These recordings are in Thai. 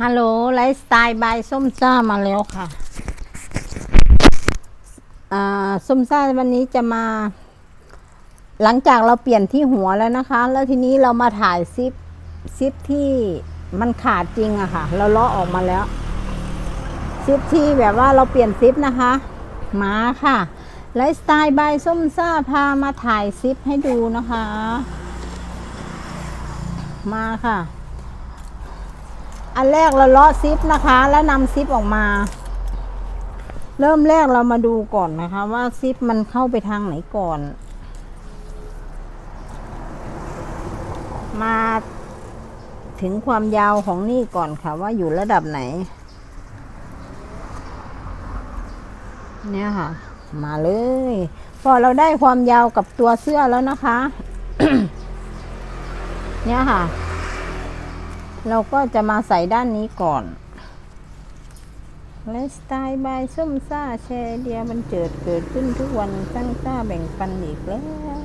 ฮัลโหลไลฟ์สไตล์บายส้มซ่ามาแล้วค่ะอ่าส้มซ่าวันนี้จะมา หลังจากเราเปลี่ยนที่หัวแล้วนะคะ แล้วทีนี้เรามาถ่ายซิปซิปที่มันขาดจริงอะค่ะ เราเลาะออกมาแล้ว ซิปที่แบบว่าเราเปลี่ยนซิปนะคะมาค่ะไลฟ์สไตล์บายส้มซ่าพามาถ่ายซิปให้ดูนะคะ มาค่ะ อันแรกเราเลาะซิปนะคะ แล้วนำซิปออกมา เริ่มแรกเรามาดูก่อนนะคะ ว่าซิปมันเข้าไปทางไหนก่อน มาถึงความยาวของนี่ก่อนค่ะว่าอยู่ระดับไหน เนี่ยค่ะ มาเลย พอเราได้ความยาวกับตัวเสื้อแล้วนะคะ เนี่ยค่ะ เราก็จะมาใส่ด้านนี้ก่อนไลฟ์สไตล์บายส้มซ่าแชร์เดียมันเจิดเกิดขึ้นทุกวันตั้งซ่าแบ่งปันอีกแล้ว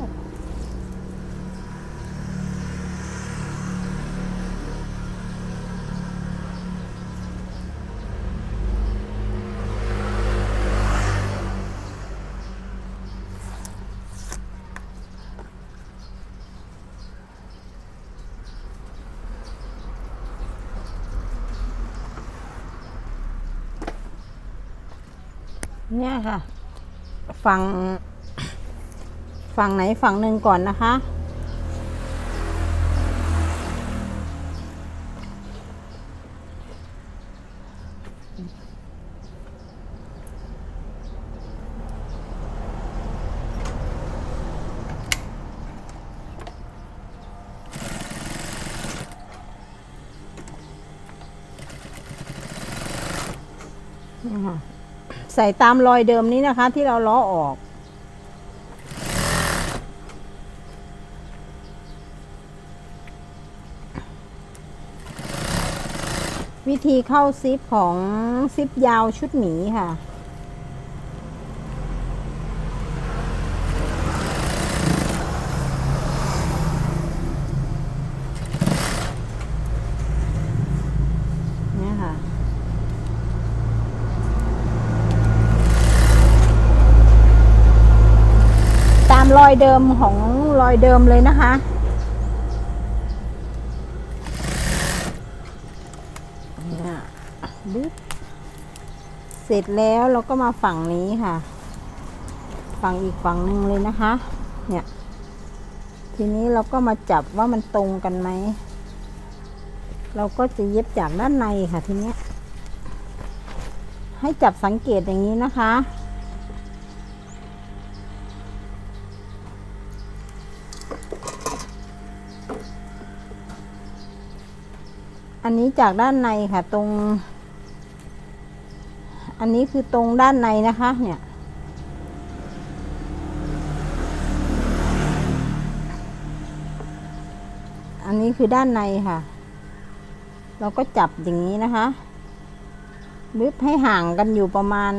เนี่ยค่ะฝั่งฝั่งไหนฝั่งหนึ่งก่อนนะคะเนี่ยค่ะ ใส่ตามรอยเดิมนี้นะคะ ที่เราล้อออก วิธีเข้าซิปของซิปยาวชุดหมีค่ะ เนี่ยค่ะ ตาม รอยเดิมของรอยเดิมเลยนะคะเนี่ยบึ๊บเสร็จแล้วเราก็มาฝั่งนี้ค่ะ ฝั่งอีกฝั่งหนึ่งเลยนะคะ เนี่ย ทีนี้เราก็มาจับว่ามันตรงกันไหม เราก็จะเย็บจากด้านในค่ะทีนี้ให้จับสังเกตอย่างนี้นะคะ อันนี้จากด้านในค่ะ ตรง อันนี้คือตรงด้านในนะคะ เนี่ย อันนี้คือด้านในค่ะ เราก็จับอย่างนี้นะคะบึ๊บให้ห่างกันอยู่ประมาณ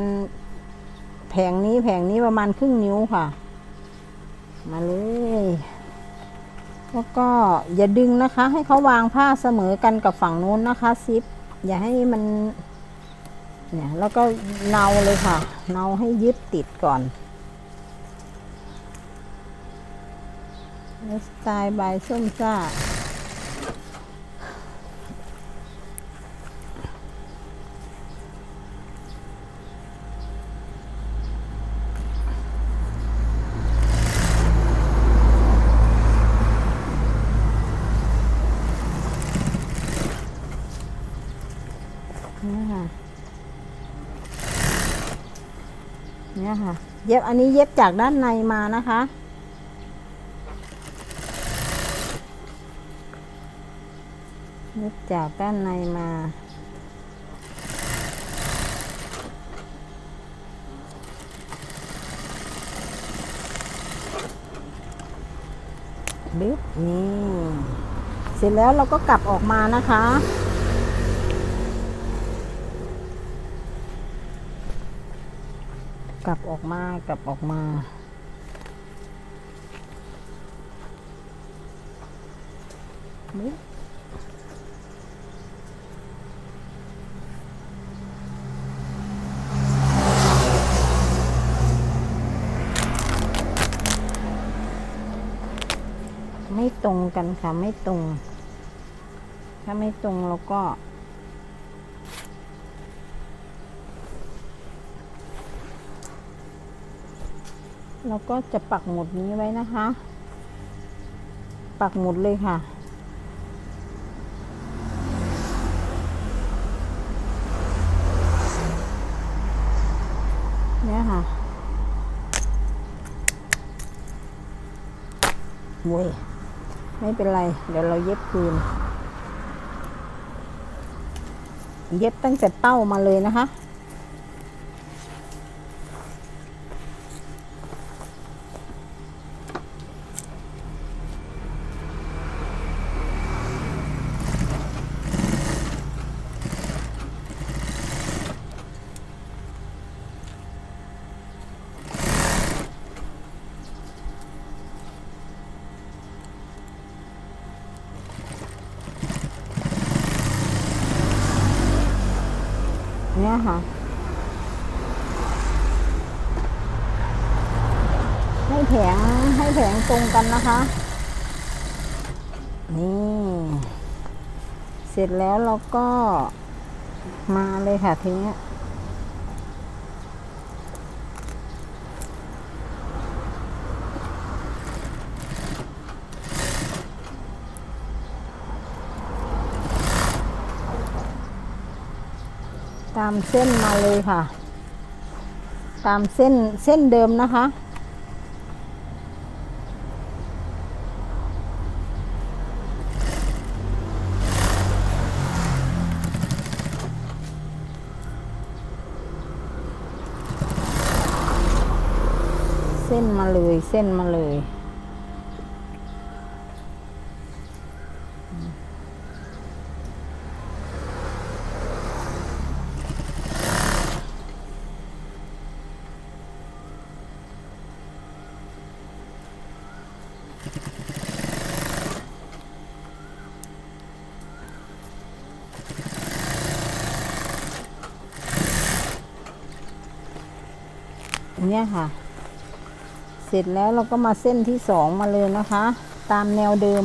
แผงนี้แผงนี้ประมาณครึ่งนิ้วค่ะ มาเลย แล้วก็อย่าดึงนะคะ ให้เขาวางผ้าเสมอกันกับฝั่งนู้นนะคะซิป อย่าให้มัน เนี่ยแล้วก็เนาเลยค่ะ เนาให้ยึดติดก่อนสไตล์บายส้มซ่า เนี่ยค่ะ เนี่ยค่ะ เย็บอันนี้เย็บจากด้านในมานะคะ เย็บจากด้านในมา บึ๊บนี่ เสร็จแล้วเราก็กลับออกมานะคะ กลับออกมากลับออกมาไม่ตรงกันค่ะ ไม่ตรง ถ้าไม่ตรงเราก็ เราก็จะปักหมุดนี้ไว้นะคะ ปักหมุดเลยค่ะ เนี่ยค่ะโว้ยไม่เป็นไร เดี๋ยวเราเย็บคืน เย็บตั้งแต่เป้ามาเลยนะคะ นี่ยค่ะให้แผงให้แผงตรงกันนะคะ นี่ เสร็จแล้วเราก็มาเลยค่ะทีเนี้ ตามเส้นมาเลยค่ะ ตามเส้นเส้นเดิมนะคะ เส้นมาเลยเส้นมาเลย เนี่ยค่ะ เสร็จแล้วเราก็มาเส้นที่สองมาเลยนะคะ ตามแนวเดิม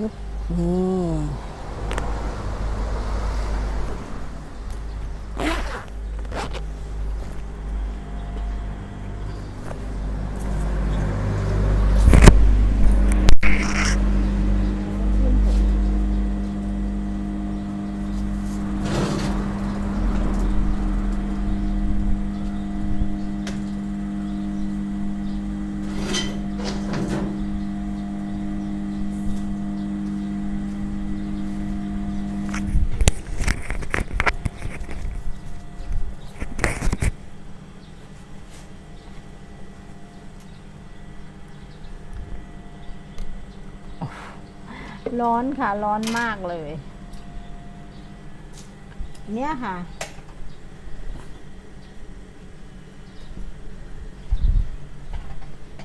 ยึบ ร้อนค่ะ ร้อนมากเลย เนี่ยค่ะ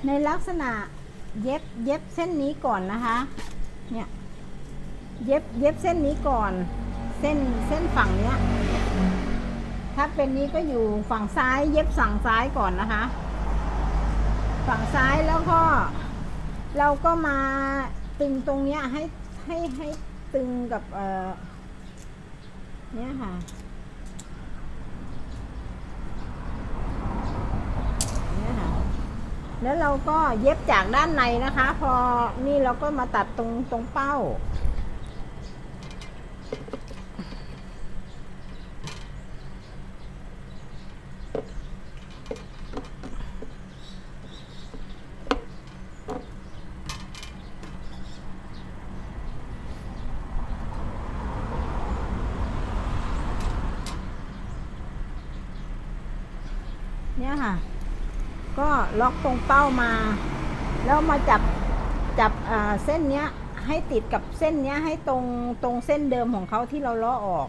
ในลักษณะเย็บเย็บเส้นนี้ก่อนนะคะ เนี่ย เย็บเย็บเส้นนี้ก่อน เส้นเส้นฝั่งเนี้ย ถ้าเป็นนี้ก็อยู่ฝั่งซ้าย เย็บฝั่งซ้ายก่อนนะคะ ฝั่งซ้ายแล้วก็ เราก็มา ตึงตรงเนี้ยให้ให้ให้ตึงกับเอ่อเนี้ยค่ะเนี่ยค่ะ แล้วเราก็เย็บจากด้านในนะคะ พอนี่เราก็มาตัดตรงตรงเป้า เนี้ยค่ะ ก็ล็อกตรงเป้ามา แล้วมาจับจับเส้นเนี้ยให้ติดกับเส้นเนี้ยให้ตรงตรงเส้นเดิมของเขาที่เราล้อออก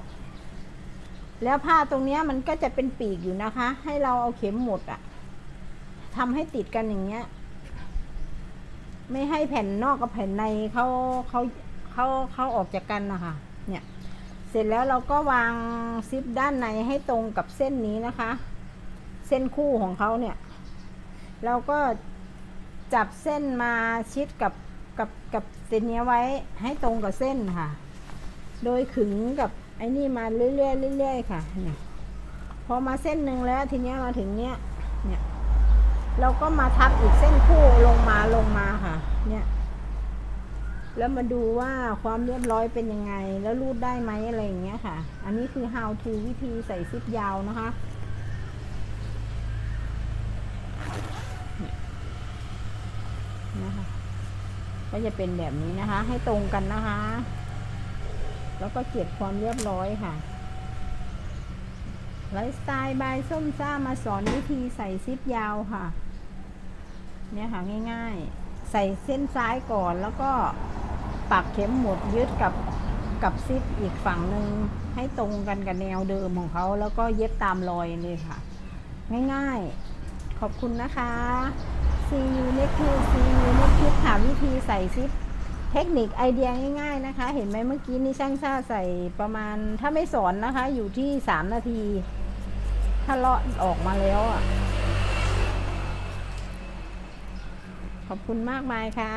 แล้วผ้าตรงเนี้ยมันก็จะเป็นปีกอยู่นะคะ ให้เราเอาเข็มหมุดอะทำให้ติดกันอย่างเงี้ย ไม่ให้แผ่นนอกกับแผ่นในเขาเขาเขาเขาออกจากกันนะคะเนี่ย เสร็จแล้วเราก็วางซิปด้านในให้ตรงกับเส้นนี้นะคะ เส้นคู่ของเขาเนี่ย เราก็จับเส้นมาชิดกับกับกับเส้นนี้ไว้ให้ตรงกับเส้นค่ะ โดยขึงกับไอ้นี่มาเรื่อยๆเรื่อยๆค่ะเนี่ยพอมาเส้นหนึ่งแล้วทีนี้มาถึงเนี้ยเนี่ยเราก็มาทับอีกเส้นคู่ลงมาลงมาค่ะ เนี่ย แล้วมาดูว่าความเรียบร้อยเป็นยังไง แล้วรูดได้ไหมอะไรอย่างเงี้ยค่ะ อันนี้คือ how to วิธีใส่ซิปยาวนะคะ ก็จะเป็นแบบนี้นะคะ ให้ตรงกันนะคะ แล้วก็เก็บความเรียบร้อยค่ะไลฟ์สไตล์บายส้มซ่ามาสอนวิธีใส่ซิปยาวค่ะ เนี่ยค่ะง่ายๆ ใส่เส้นซ้ายก่อนแล้วก็ปักเข็มหมุดยึดกับกับซิปอีกฝั่งหนึ่งให้ตรงกันกับแนวเดิมของเขาแล้วก็เย็บตามรอยเลยค่ะ ง่ายๆ ขอบคุณนะคะ See you next week See you next week ค่ะวิธีใส่ซิปเทคนิคไอเดียง่ายๆนะคะ เห็นไหมเมื่อกี้นี่ช่างชาใส่ประมาณถ้าไม่สอนนะคะ อยู่ที่สามนาทีถ้าเลาะออกมาแล้วอะ ขอบคุณมากมายค่ะ